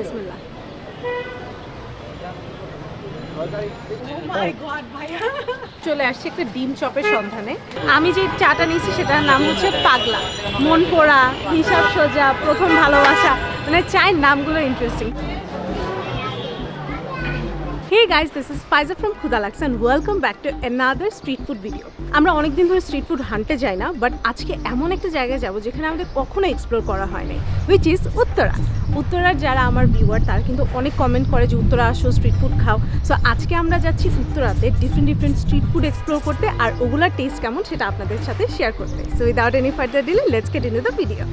বিসমিল্লাহ চলে আসছি একটা ডিম চপের সন্ধানে। আমি যে চাটা নিয়েছি সেটার নাম হচ্ছে পাগলা। মন পোড়া হিসাব সোজা প্রথম ভালোবাসা। মানে চায়ের নামগুলো interesting hey guys this is Faiza from Khudalux and welcome back to another street food video আমরা অনেকদিন ধরে স্ট্রিট ফুড হান্টে যাই না বাট আজকে এমন একটা জায়গায় যাব যেখানে আমাদের কখনো এক্সপ্লোর করা হয়নি উইচ ইজ উত্তরা। উত্তরার যারা আমার ভিউয়ার তারা কিন্তু অনেক কমেন্ট করে যে, উত্তরা আসো স্ট্রিট ফুড খাও। সো আজকে আমরা যাচ্ছি উত্তরাতে different different street food explore করতে আর ওগুলোর টেস্ট কেমন সেটা আপনাদের সাথে শেয়ার করতে। So without any further delay let's get in the video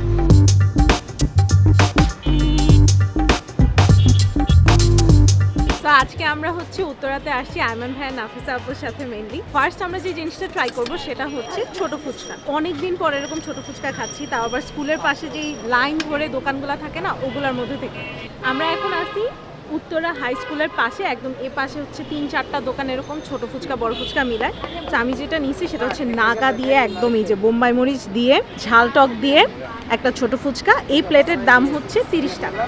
আজকে আমরা হচ্ছে উত্তরাতে আসছি আয়মান ভাই নাফিসা আপুর সাথে মেনলি ফার্স্ট আমরা যে জিনিসটা ট্রাই করব সেটা হচ্ছে ছোট ফুচকা। অনেক দিন পর এরকম ছোট ফুচকা খাচ্ছি, তাও আবার স্কুলের পাশে যেই লাইন ধরে দোকানগুলো থাকে না, ওগুলোর মধ্যে থেকে। আমরা এখন আসি উত্তরা হাই স্কুলের পাশে, একদম এ পাশে হচ্ছে তিন চারটা দোকান এরকম ছোট ফুচকা, বড় ফুচকা মিলায়। তো আমি যেটা নিয়েছি সেটা হচ্ছে নাগা দিয়ে, একদম এই যে বোম্বাই মরিচ দিয়ে, ঝাল টক দিয়ে একটা ছোট ফুচকা। এই প্লেটের দাম হচ্ছে তিরিশ টাকা।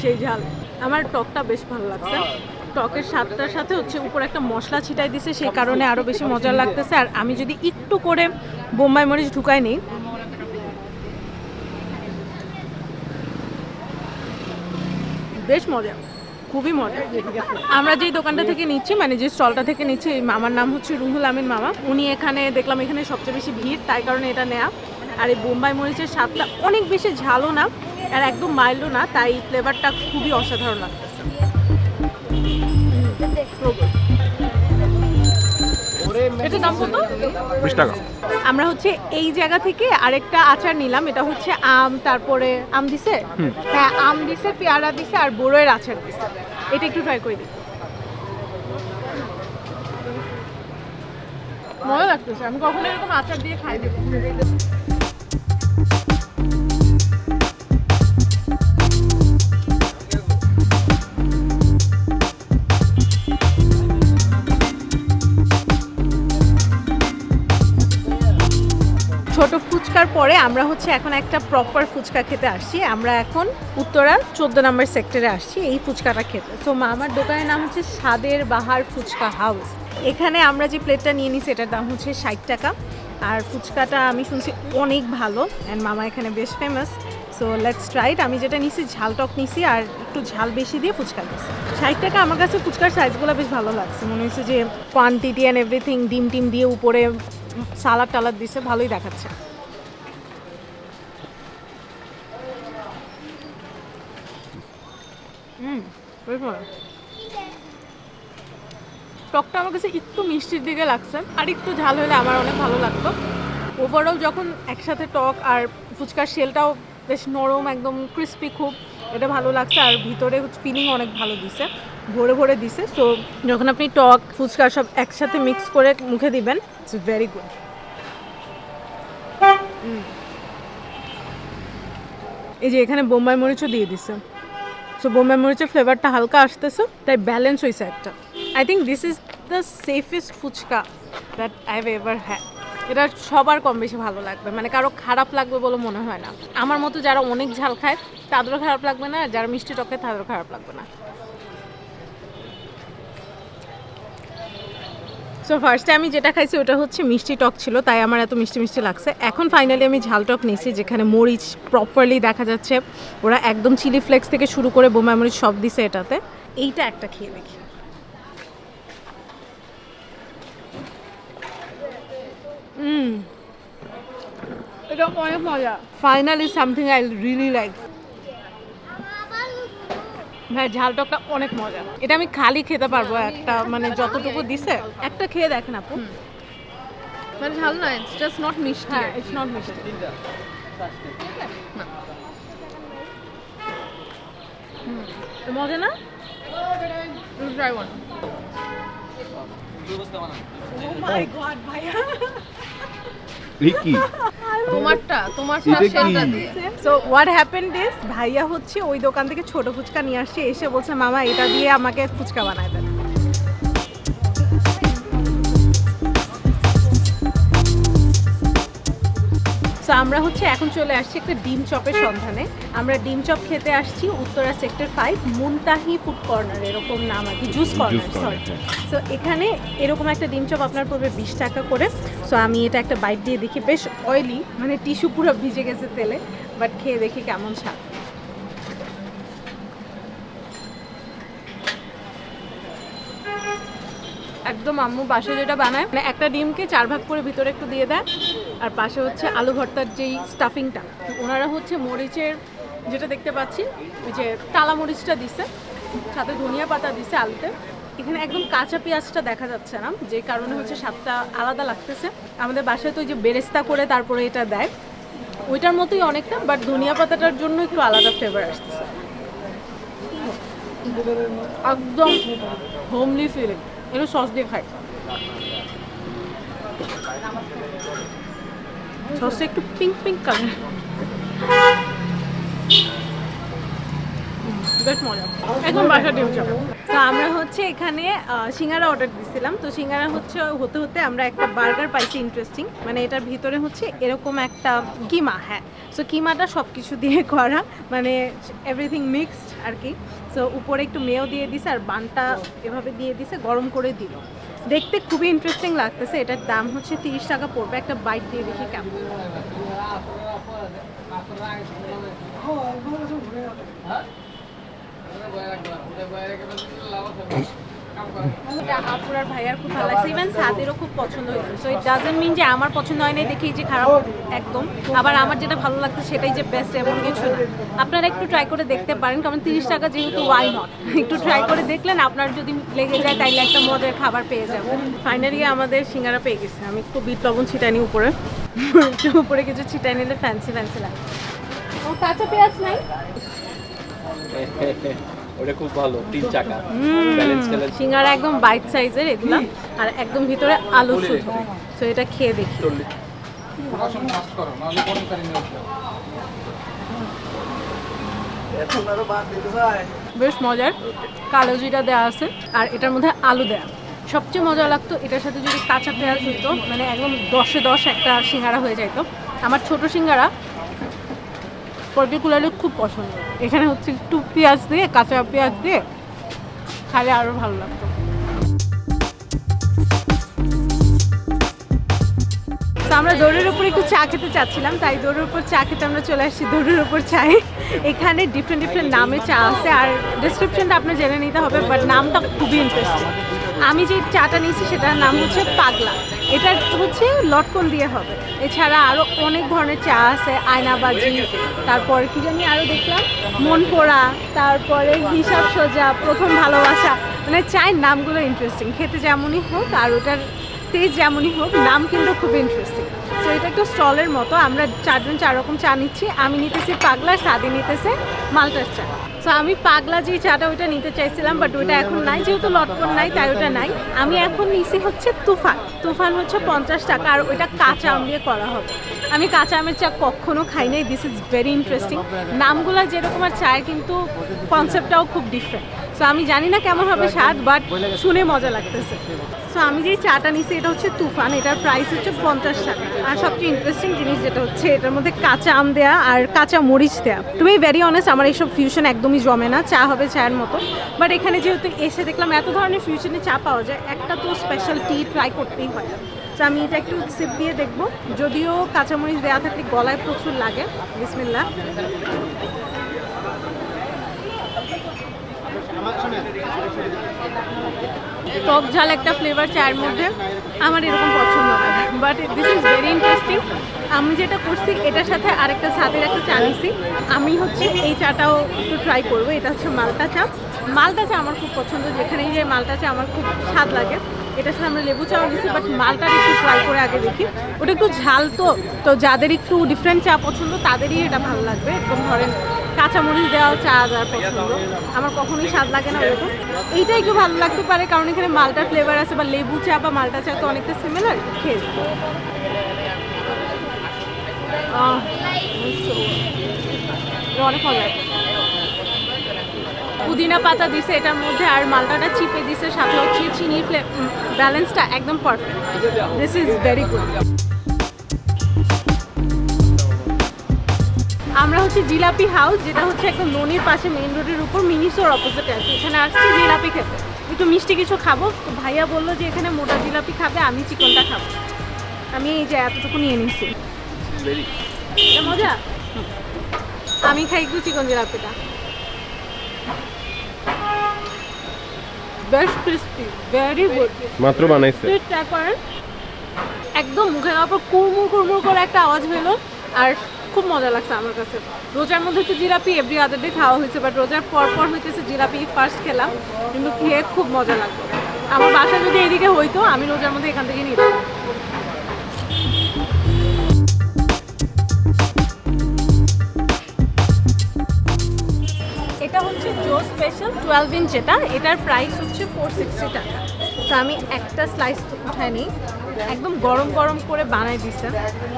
সেই ঝাল। আমার টকটা বেশ ভালো লাগছে। টকের স্বাদটার সাথে হচ্ছে উপর একটা মশলা ছিটাই দিছে সেই কারণে আরও বেশি মজা লাগতেছে। আর আমি যদি একটু করে বোম্বাই মরিচ ঢুকাই নিই। বেশ মজা। খুবই মজা। আমরা যেই দোকানটা থেকে নিচ্ছি মানে যে স্টলটা থেকে নিচ্ছি মামার নাম হচ্ছে রুহুল আমিন মামা। উনি এখানে দেখলাম এখানে সবচেয়ে বেশি ভিড় তাই কারণে এটা নেয়া। আর এই বোম্বাই মরিচের স্বাদটা অনেক বেশি ঝালও না আর একদম মাইল্ডও না তাই ফ্লেভারটা খুবই অসাধারণ লাগতেছে। এটার দাম কত? বিশ টাকা। আমরা হচ্ছে এই জায়গা থেকে আরেকটা আচার নিলাম এটা হচ্ছে আম তারপরে আম দিছে? হ্যাঁ আম দিছে পেয়ারা দিছে আর বড়য়ের আচার দিছে। এটা একটু ট্রাই করে। দিই মজা লাগতেছে আমি কখনো এরকম আচার দিয়ে খাই দেবো ফুচকার পরে আমরা হচ্ছে এখন একটা প্রপার ফুচকা খেতে আসছি। আমরা এখন উত্তরা চোদ্দ নম্বর সেক্টরে আসছি এই ফুচকাটা খেতে। তো মামার দোকানের নাম হচ্ছে স্বাদের বাহার ফুচকা হাউস এখানে আমরা যে প্লেটটা নিয়ে নিছি, এটার দাম হচ্ছে ষাট টাকা। আর ফুচকাটা আমি শুনছি অনেক ভালো। অ্যান্ড মামা এখানে বেশ ফেমাস সো লেটস ট্রাইট আমি যেটা নিছি, ঝাল টক নিছি আর একটু ঝাল বেশি দিয়ে ফুচকা নিছি ষাট টাকা আমার কাছে ফুচকার সাইজগুলো বেশ ভালো লাগছে। মনে হচ্ছে যে কোয়ান্টিটি অ্যান্ড এভরিথিং ডিম টিম দিয়ে উপরে সালাদ টালাদ দিছে, ভালোই দেখাচ্ছে হুম বেশ ভালো। টকটা আমার কাছে একটু মিষ্টির দিকে লাগছে, আর একটু ঝাল হলে আমার অনেক ভালো লাগতো। ওভারঅল যখন একসাথে টক আর ফুচকার শেলটাও বেশ নরম, একদম ক্রিস্পি খুব, এটা ভালো লাগছে, আর ভিতরে ফিলিং অনেক ভালো দিছে, ভরে ভরে দিছে। সো যখন আপনি টক, ফুচকা সব একসাথে মিক্স করে মুখে দিবেন ইটস ভেরি গুড এই যে এখানে বোম্বাই মরিচও দিয়ে দিছে। সো বোম্বে মরিচের ফ্লেভারটা হালকা আসতেছে, তাই ব্যালেন্স হয়েছে একটা। I think this is the safest fuchka that I have ever had এটা সবার কম বেশি ভালো লাগবে মানে কারও খারাপ লাগবে বলে মনে হয় না। আমার মতো যারা অনেক ঝাল খায়, তাদেরও খারাপ লাগবে না যারা মিষ্টি টক খায়, তাদেরও খারাপ লাগবে না। সো ফার্স্টে আমি যেটা খাইছি ওটা হচ্ছে মিষ্টি টক ছিল তাই আমার এত মিষ্টি মিষ্টি লাগছে। এখন ফাইনালি আমি ঝাল টক নিয়েছি যেখানে মরিচ প্রপারলি দেখা যাচ্ছে। ওরা একদম চিলি ফ্লেক্স থেকে শুরু করে বোমা মরিচ সব দিছে এটাতে। এইটা একটা খেয়ে দেখি। এটা অনেক মজা। Finally something I really like ভাই ঝাল টকটা অনেক মজা। এটা আমি খালি খেতে পারব একটা মানে যতটুকু দিছে। একটা খেয়ে দেখেন আপু। মানে ঝাল নয় ইটস জাস্ট নট মিষ্টি। হ্যাঁ ইটস নট মিষ্টি। মজা না? Try one oh my god ভাইয়া। কি তোমারটা তোমারটা সেটা দিয়ে সো হোয়াট হ্যাপেন্ড ইজ ভাইয়া হচ্ছে ওই দোকান থেকে ছোট ফুচকা নিয়ে আসছে এসে বলছে মামা এটা দিয়ে আমাকে ফুচকা বানায় দেন। আমরা হচ্ছে এখন চলে আসছি একটা ডিম চপের সন্ধানে। আমরা ডিম চপ খেতে আসছি Uttara sector five Muntahi food corner এরকম নাম আর কি জুস কর্নার সরি। সো এখানে এরকম একটা ডিম চপ আপনার পড়বে বিশ টাকা করে। সো আমি এটা একটা বাইট দিয়ে দেখি বেশ অয়েলি মানে টিস্যু পুরো ভিজে গেছে তেলে বাট খেয়ে দেখি কেমন স্বাদ। একদম আম্মু বাসায় যেটা বানায় মানে একটা ডিমকে চার ভাগ করে ভিতরে একটু দিয়ে দেয়। আর পাশে হচ্ছে আলু ভর্তার যেই স্টাফিংটা ওনারা হচ্ছে মরিচের যেটা দেখতে পাচ্ছি, ওই যে টালা মরিচটা দিছে, সাথে ধনিয়া পাতা দিছে আলুতে। এখানে একদম কাঁচা পেঁয়াজটা দেখা যাচ্ছে না, যে কারণে হচ্ছে স্বাদটা আলাদা লাগতেছে। আমাদের বাসায় তো ওই যে বেরেস্তা করে তারপরে এটা দেয়। ওইটার মতোই অনেকটা বাট ধনিয়া পাতাটার জন্য একটু আলাদা ফ্লেভার আসতেছে। একদম হোমলি ফিলিং এটা সস দিয়ে খাই সসটা একটু পিঙ্ক পিঙ্ক কালার আমরা হচ্ছে এখানে সিঙ্গারা অর্ডার দিছিলাম। তো সিঙ্গারা হচ্ছে, হতে হতে আমরা একটা বার্গার পাইছি ইন্টারেস্টিং মানে এটার ভিতরে হচ্ছে এরকম একটা কিমা হ্যাঁ। সো কিমাটা সব কিছু দিয়ে করা। মানে এভরিথিং মিক্সড আর কি। সো উপরে একটু মেয়েও দিয়ে দিছে আর বানটা এভাবে দিয়ে দিছে, গরম করে দিল। দেখতে খুবই ইন্টারেস্টিং লাগতেছে। এটার দাম হচ্ছে তিরিশ টাকা পড়বে। একটা বাইট দিয়ে দেখি কেমন। এটা আপুর ভাইয়ার খুব ভালো সাদেরও খুব পছন্দ হয়েছে। সো মিন যে আমার পছন্দ হয় দেখেই যে খারাপ একদম। আবার আমার যেটা ভালো সেটাই যে বেস্ট এমন কিছু আপনারা একটু ট্রাই করে দেখতে পারেন। কারণ তিরিশ টাকা যেহেতু ওয়াই নট একটু ট্রাই করে দেখলেন, আপনার যদি লেগে যায়, তাইলে একটা মজার খাবার পেয়ে যাবেন। ফাইনালি আমাদের সিঙ্গারা পেয়ে গেছে। আমি একটু বিট লবণ ছিটানি উপরে। উপরে কিছু ছিটাই নিলে ফ্যান্সি ফ্যান্সি লাগে। কাঁচা পেঁয়াজ নাই? ওটা খুব ভালো তিন চাকা। ব্যালেন্স সিঙ্গারা একদম বাইট সাইজের এগুলা আর একদম ভিতরে আলু শুধু তো এটা খেয়ে দেখি। বেশ মজার। কালো জিরা দেওয়া আছে আর এটার মধ্যে আলু দেওয়া সবচেয়ে মজা লাগতো এটার সাথে যদি কাঁচা পেঁয়াজ হইতো মানে একদম দশে দশ একটা সিঙ্গারা হয়ে যাইতো। আমার ছোট সিঙ্গারা পার্টিকুলারলি খুব পছন্দ। এখানে হচ্ছে একটু পেঁয়াজ দিয়ে, কাঁচা পেঁয়াজ দিয়ে খালে আরও ভালো লাগতো। আমরা দৌড়ের উপর একটু চা খেতে চাচ্ছিলাম, তাই দৌড়ের উপর চা খেতে আমরা চলে আসছি দৌড়ের উপর চায়ে এখানে ডিফারেন্ট ডিফারেন্ট নামে চা আছে, আর ডিসক্রিপশনটা আপনার জেনে নিতে হবে বাট নামটা খুবই ইন্টারেস্টিং আমি যে চাটা নিয়েছি সেটার নাম হচ্ছে পাগলা। এটা হচ্ছে লটকন দিয়ে হবে। এছাড়া আরও অনেক ধরনের চা আছে, আয়নাবাজি, তারপর কি জানি আরও দেখলাম মন পোড়া তারপরে হিসাব সোজা, প্রথম ভালোবাসা। মানে চায়ের নামগুলো ইন্টারেস্টিং খেতে যেমনই হোক আর ওটার টেস্ট যেমনই হোক, নাম কিন্তু খুব ইন্টারেস্টিং তো এটা একটু স্টলের মতো। আমরা চারজন চার রকম চা নিচ্ছি। আমি নিতেছি পাগলা, সাদি নিতেছে মালটার চা। তো আমি পাগলা যে চাটা ওইটা নিতে চাইছিলাম বাট ওইটা এখন নাই। যেহেতু লটকন নাই, তাই ওটা নাই। আমি এখন নিছি হচ্ছে তুফান। তুফান হচ্ছে পঞ্চাশ টাকা, আর ওইটা কাঁচা আম দিয়ে করা হবে। আমি কাঁচা আমের চা কখনো খাই নাই। দিস ইজ ভেরি ইন্টারেস্টিং নামগুলো যেরকম আর চায়ের, কিন্তু কনসেপ্টটাও খুব ডিফারেন্ট সো আমি জানি না কেমন হবে স্বাদ বাট শুনে মজা লাগতেছে। সো আমি যে চাটা নিছি এটা হচ্ছে তুফান। এটার প্রাইস হচ্ছে পঞ্চাশ টাকা। আর সবচেয়ে ইন্টারেস্টিং জিনিস যেটা হচ্ছে এটার মধ্যে কাঁচা আম দেয়া আর কাঁচা মরিচ দেয়া। তুমি ভেরি অনেস্ট আমার এইসব ফিউশন একদমই জমে না। চা হবে চায়ের মতো। বাট এখানে যেহেতু এসে দেখলাম এত ধরনের ফিউশনে চা পাওয়া যায় একটা তো স্পেশাল টি ট্রাই করতেই হয়। তো আমি এটা একটু সিপ দিয়ে দেখব। যদিও কাঁচামরিচ দেওয়া থাকলে গলায় প্রচুর লাগে। বিসমিল্লা টক ঝাল একটা ফ্লেভার চায়ের মধ্যে আমার এরকম পছন্দ হয়। But this is very interesting আমি যেটা করছি, এটার সাথে আরেকটা স্বাদের একটা চা নিছি। আমি হচ্ছে এই চাটাও একটু ট্রাই করব। এটা হচ্ছে মালটা চা। মালটা চা আমার খুব পছন্দ। যেখানেই যে মালটা চা আমার খুব স্বাদ লাগে। এটার সাথে আমরা লেবু চাও নিছি বাট মালটা একটু ট্রাই করে আগে দেখি। ওটা একটু ঝাল তো তো যাদের একটু ডিফারেন্ট চা পছন্দ, তাদেরই এটা ভালো লাগবে। একদম ধরেন কাঁচামরিচ দেওয়া চা যার পছন্দ। আমার কখনোই স্বাদ লাগে না ওরকম। এইটা একটু ভালো লাগতে পারে, কারণ এখানে মালটার ফ্লেভার আছে বা লেবু চা বা মালটা চা তো অনেকটা সিমিলার খেয়ে অনেক পুদিনা পাতা দিছে এটার মধ্যে, আর মালটাটা চিপে দিছে, সাথে হচ্ছে চিনির ব্যালেন্সটা একদম perfect this is very good আমরা হচ্ছে জিলাপি হাউস যেটা হচ্ছে একদম ননির পাশে মেইন রোডের উপর মিনিসোর অপোজিটে আছে। এখানে আসছি জিলাপি খেতে। একটু মিষ্টি কিছু খাব। তো ভাইয়া বলল যে এখানে মোটা জিলাপি খাবে আমি চিকনটা খাব। আমি এই যে এতটুকু নিয়ে নিচ্ছি মজা? আমি খাই একটু চিকন জিলাপিটা। বেশ ক্রিস্পি ভেরি গুড মাত্র বানাইছে। তুই ট্রাই করেন একদম মুখে দেওয়ার পর কুড়মুড় কুড়মুড় করে একটা আওয়াজ হলো আর খুব মজা লাগছে আমার কাছে। রোজার মধ্যে তো জিলাপি এভরি আদার ডে খাওয়া হয়েছে বাট রোজার পর পর হইতেছে জিলাপি ফার্স্ট খেলাম, কিন্তু খেয়ে খুব মজা লাগতো আমার বাসা যদি এদিকে হইতো, আমি রোজার মধ্যে এখান থেকে নিতাম। এটা হচ্ছে জো স্পেশাল টুয়েলভ ইঞ্চ যেটা এটার প্রাইস হচ্ছে ফোর সিক্সটি টাকা। তো আমি একটা স্লাইস উঠায় নিই। একদম গরম গরম করে বানাই দিছে।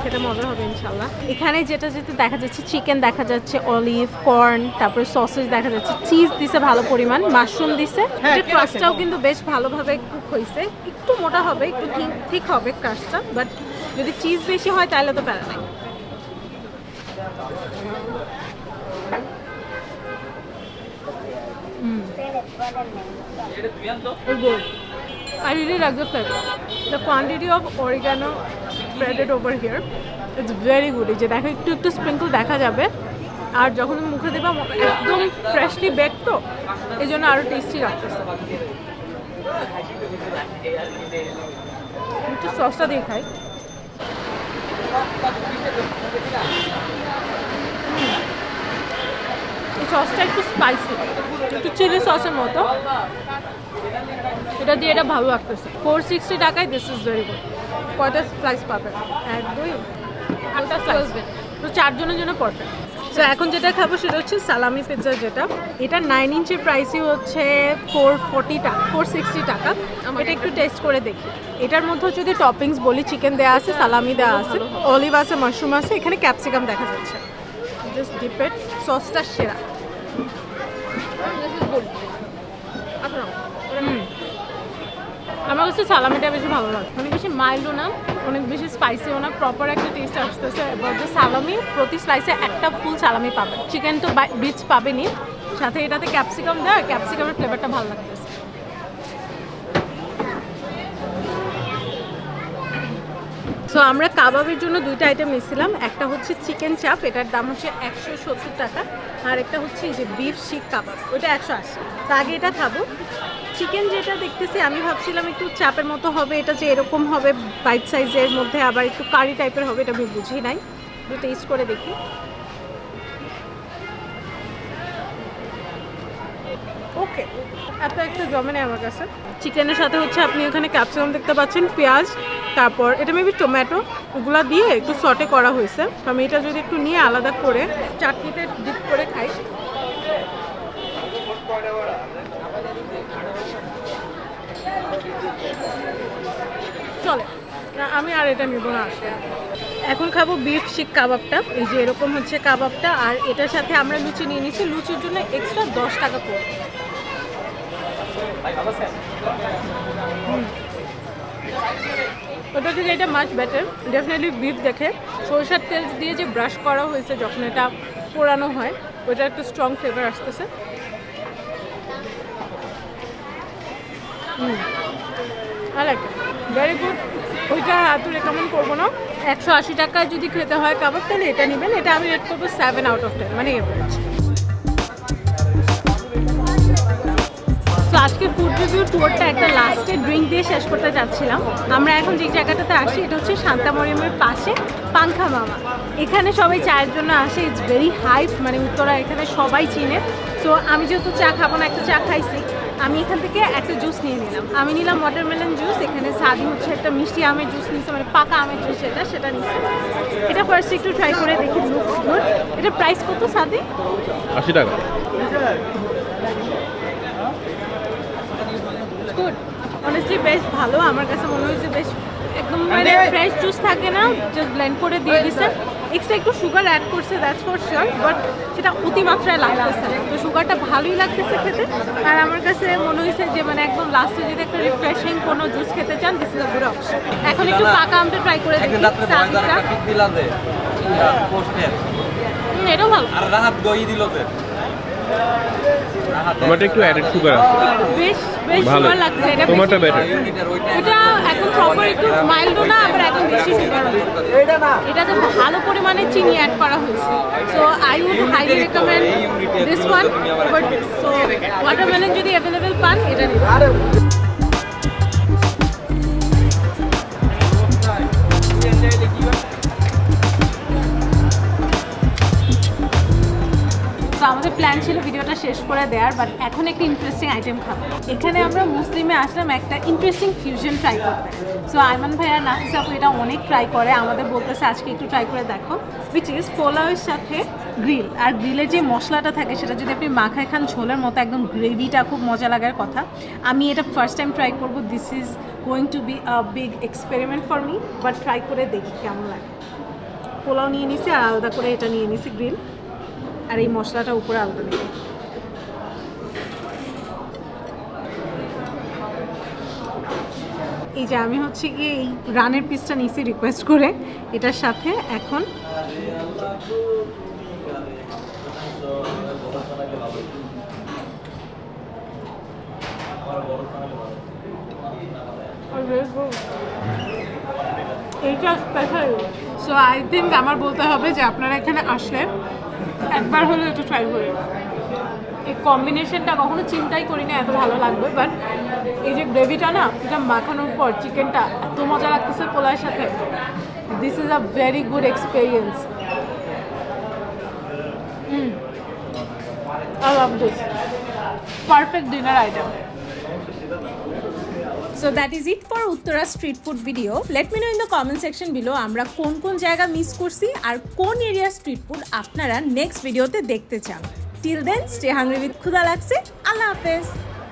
খেতে মজা হবে ইনশাল্লাহ এখানে যেটা যেটা দেখা যাচ্ছে চিকেন দেখা যাচ্ছে অলিভ কর্ন তারপরে সসেজ দেখা যাচ্ছে। চিজ দিছে ভালো পরিমাণ মাশরুম দিছে। এটা ক্রাস্টটাও কিন্তু বেশ ভালোভাবে কুক হয়েছে একটু মোটা হবে একটু ঠিক ঠিক হবে ক্রাস্টটা বাট যদি চিজ বেশি হয় তাহলে তো প্যারা নাই। good. I really like the flavor. The quantity of oregano spreaded over here, it's very good. এই যে দেখো একটু একটু স্প্রিঙ্কল দেখা যাবে আর যখন মুখে দেবা একদম ফ্রেশলি বেক তো এই জন্য আরও টেস্টি লাগতেছে একটু সসটা দিয়ে খাই সসটা একটু স্পাইসি একটু চিলি সসের মতো। এটা দিয়ে এটা ভালো লাগতেছে। ফোর সিক্সটি টাকায় দিস ইজ ভেরি গুড কয়টা স্লাইস পাবেন? এক দুই আটটা স্লাইস তো চারজনের জন্য পারফেক্ট তো এখন যেটা খাব সেটা হচ্ছে সালামি পিৎজা যেটা। এটা নাইন ইঞ্চের প্রাইসই হচ্ছে ফোর ফোর্টি টাকা ফোর সিক্সটি টাকা। এটা একটু টেস্ট করে দেখি। এটার মধ্যে যদি টপিংস বলি চিকেন দেওয়া আছে সালামি দেওয়া আছে অলিভ আছে মাশরুম আছে এখানে ক্যাপসিকাম দেখা যাচ্ছে। জাস্ট ডিপেট সসটা সেরা। আমার কাছে সালামিটা বেশি ভালো লাগে। অনেক বেশি মাইল্ডও না, অনেক বেশি স্পাইসিও না। প্রপার একটা টেস্ট আসতেছে। এবার যে সালামি, প্রতি স্লাইসে একটা ফুল সালামি পাবে। চিকেন তো বিচ পাবেনি সাথে এটাতে ক্যাপসিকাম দেয় ক্যাপসিকামের ফ্লেভারটা ভালো লাগতেছে। সো আমরা কাবাবের জন্য দুইটা আইটেম নিয়েছিলাম। একটা হচ্ছে চিকেন চাপ এটার দাম হচ্ছে একশো সত্তর টাকা। আর একটা হচ্ছে যে বিফ শিক কাবাব ওটা একশো আশি। তো আগে এটা খাব। চিকেন যেটা দেখতেছি, আমি ভাবছিলাম একটু চাপের মতো হবে, এটা যে এরকম হবে বাইট সাইজের মধ্যে আবার একটু কারি টাইপের হবে, এটা আমি বুঝি নাই। একটু টেস্ট করে দেখি। এত একটা জমে নেই আমার কাছে। চিকেনের সাথে হচ্ছে আপনি ওখানে ক্যাপসিকাম দেখতে পাচ্ছেন, পেঁয়াজ, তারপর এটা মেবি টমেটো ওগুলো দিয়ে একটু সটে করা হয়েছে। আমি এটা যদি একটু নিয়ে আলাদা করে চাটনিতে ডিপ করে খাই। চলে। আমি আর এটা নিব না আসলে এখন খাব বিফ শিক কাবাবটা। এই যে এরকম হচ্ছে কাবাবটা, আর এটার সাথে আমরা লুচি নিয়ে নিচ্ছি লুচির জন্য এক্সট্রা দশ টাকা করে। ওটা থেকে এটা মাছ বেটার ডেফিনেটলি বিফ দেখে। সরষের তেল দিয়ে যে ব্রাশ করা হয়েছে, যখন এটা পোড়ানো হয়, ওটা একটু স্ট্রং ফ্লেভার আসতেছে। আই লাইক ভেরি গুড ওইটা এত রেকমেন্ড করব না। একশো আশি টাকায় যদি খেতে হয় কাবাব, তাহলে এটা নেবেন। এটা আমি রেট করব সেভেন আউট অফ টেন মানে এভারেজ আজকে ফুড রিভিউ ট্যুরটা একটা লাস্টে ড্রিঙ্ক দিয়ে শেষ করতে যাচ্ছিলাম। আমরা এখন যে জায়গাটাতে আসি, এটা হচ্ছে শান্তামরিয়মের পাশে পাংখা মামা এখানে সবাই চায়ের জন্য আসে ইটস ভেরি হাইপ মানে উত্তরা এখানে সবাই চিনে। তো আমি যেহেতু চা খাব না, একটা চা খাইছি, আমি এখান থেকে একটা জুস নিয়ে নিলাম। আমি নিলাম ওয়াটারমেলন জুস এখানে সাদি হচ্ছে একটা মিষ্টি আমের জুস নিচ্ছে মানে পাকা আমের জুস এটা সেটা নিচ্ছে এটা ফার্স্ট একটু ট্রাই করে দেখি লুকস এটা প্রাইস কত সাদি? আশি টাকা। গুড অনেস্টলি বেশ ভালো। আমার কাছে মনে হয়েছে বেশ একদম মানে ফ্রেশ জুস থাকে না জাস্ট ব্লেন্ড করে দিয়ে দিছে। এক্সট্রা একটু সুগার অ্যাড করছে দ্যাটস ফর শিওর বাট সেটা অতিমাত্রায় লাগতেছে। তো সুগারটা ভালোই লাগতেছে খেতে। আর আমার কাছে মনে হয়েছে যে মানে একদম লাস্টে যদি একটা রিফ্রেশিং কোনো জুস খেতে চান this is a good option এখন একটু পাকা আমটা ট্রাই করে দেখি হুম, এটাও ভালো। আর রাহাত গই দিল আমারটা একটু অ্যাডেড সুগার আছে। বেশ বেশ ভালো। লাগছে এটা তোমারটা বেটার এটা এখন প্রপার একটু মাইল্ডও না আবার এখন বেশি সুগার এটাতে ভালো পরিমাণে চিনি অ্যাড করা হয়েছে। So I would highly recommend this one but so watermelon যদি অ্যাভেলেবেল পান এটা নিন। প্ল্যান ছিল ভিডিওটা শেষ করে দেওয়ার বাট এখন একটা ইন্টারেস্টিং আইটেম খাব। এখানে আমরা মুসলিমে আসলাম একটা ইন্টারেস্টিং ফিউশন ট্রাই করতে। সো আইমান ভাই আর নাফিস আপু এটা অনেক ট্রাই করে, আমাদের বলতেছে আজকে একটু ট্রাই করে দেখো উইচ ইজ পোলাওয়ের সাথে গ্রিল আর গ্রিলের যে মশলাটা থাকে, সেটা যদি আপনি মাখায় খান, ঝোলের মতো একদম গ্রেভিটা খুব মজা লাগার কথা। আমি এটা ফার্স্ট টাইম ট্রাই করব this is going to be a big experiment for me but try করে দেখি কেমন লাগে। পোলাও নিয়ে নিছি আর আলাদা করে এটা নিয়ে নিছি গ্রিল আর এই মশলাটা উপরে আলাদা দিব। এই যে আমি হচ্ছে গিয়ে এই রানের পিসটা নিচে রিকোয়েস্ট করে, এটার সাথে এখন এইটা স্পেশাল সো আই থিঙ্ক আমার বলতে হবে যে আপনারা এখানে আসলে একবার হলে একটু ট্রাই করি এই কম্বিনেশনটা কখনো চিন্তাই করি না এত ভালো লাগবে বাট এই যে গ্রেভিটা না, এটা মাখানোর পর চিকেনটা এত মজা লাগতেছে পোলার সাথে। This is a very good experience perfect dinner item so that is it for Uttara street food video let me know in the comment section below আমরা কোন কোন জায়গা মিস করছি আর কোন এরিয়ার স্ট্রিট ফুড আপনারা নেক্সট ভিডিওতে দেখতে চান। Till then stay hungry with ক্ষুদা লাগছে আল্লাহ হাফেজ।